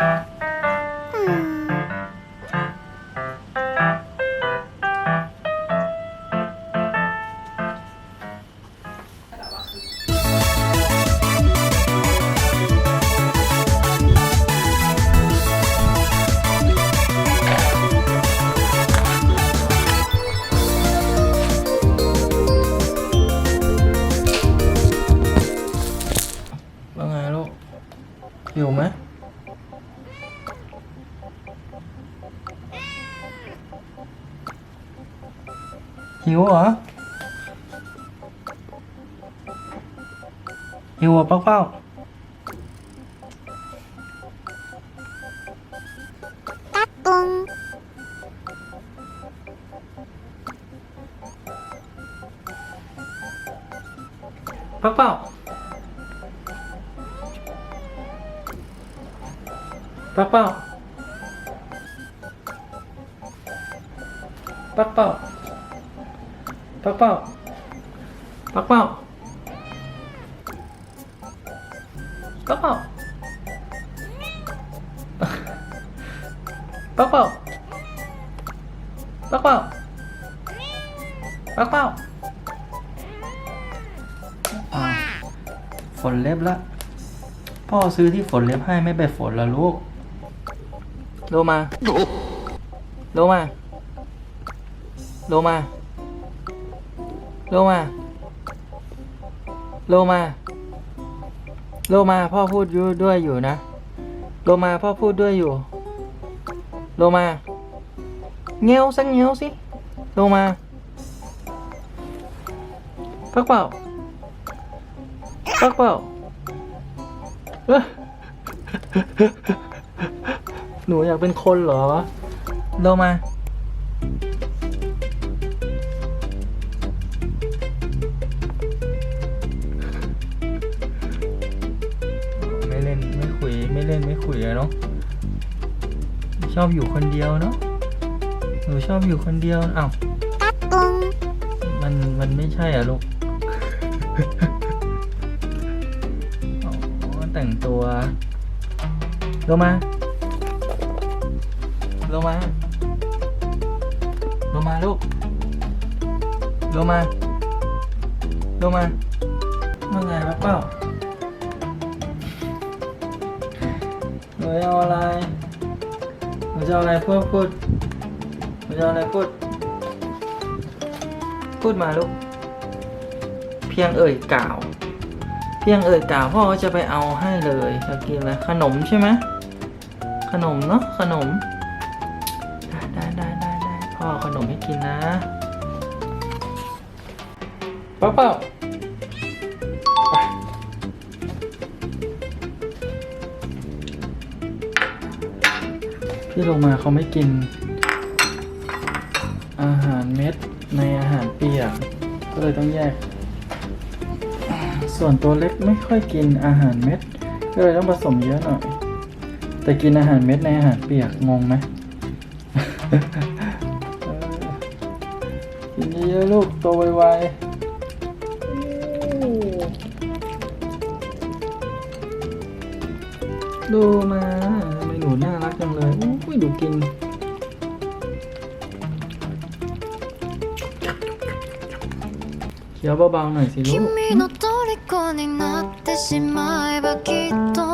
아. อยู่ไหมหิวเหรอหิวเป้าเป้าตัดตุงเป้าเป้า ปักเป้าปักเป้าปักเป้าปักเป้าปักเป้าปักเป้าปักเป้าปักเป้าอ้าฝนเล็บละ พ่อซื้อที่ฝนเล็บให้ไม่ไปฝนละลูก โลมา โลมา โลมา โลมา โลมา โลมาพ่อพูดอยู่ด้วยอยู่นะ โลมาพ่อพูดด้วยอยู่ โลมา เงี้ยวสักเงี้ยวสิ โลมาพักเปล่าพักเปล่า หนูอยากเป็นคนเหรอ โลมา ไม่เล่นไม่คุยไม่เล่นไม่คุยอะเนาะ ชอบอยู่คนเดียวเนาะ หนูชอบอยู่คนเดียวอ้าวมันมันไม่ใช่อะลูกอ๋อแต่งตัวลงมา ลงมาลงมาลูกลงมาลงมาว่าไงครับเป้าหนูจะเอาอะไรหนูจะเอาอะไรพูดพูดหนูจะเอาอะไรพูด พูดมาลูก เพียงเอ่ยกล่าว เพียงเอ่ยกล่าวพ่อก็จะไปเอาให้เลยจะกินอะไรขนมใช่ไหมขนมเนาะขนม พ่อเอาขนมให้กินนะเป้าเป้าไปพี่ลงมาเขาไม่กิน อาหารเม็ดในอาหารเปียก ก็เลยต้องแยก ส่วนตัวเล็กไม่ค่อยกินอาหารเม็ด ก็เลยต้องผสมเยอะหน่อย แต่กินอาหารเม็ดในอาหารเปียกงงไหมเออ กินเยอะๆลูกโตไวๆดูมาทำไมหนูน่ารักจังเลยอุ้ยดูกิน เคี้ยวเบาๆหน่อยสิลูก 君の虜になってしまえばきっと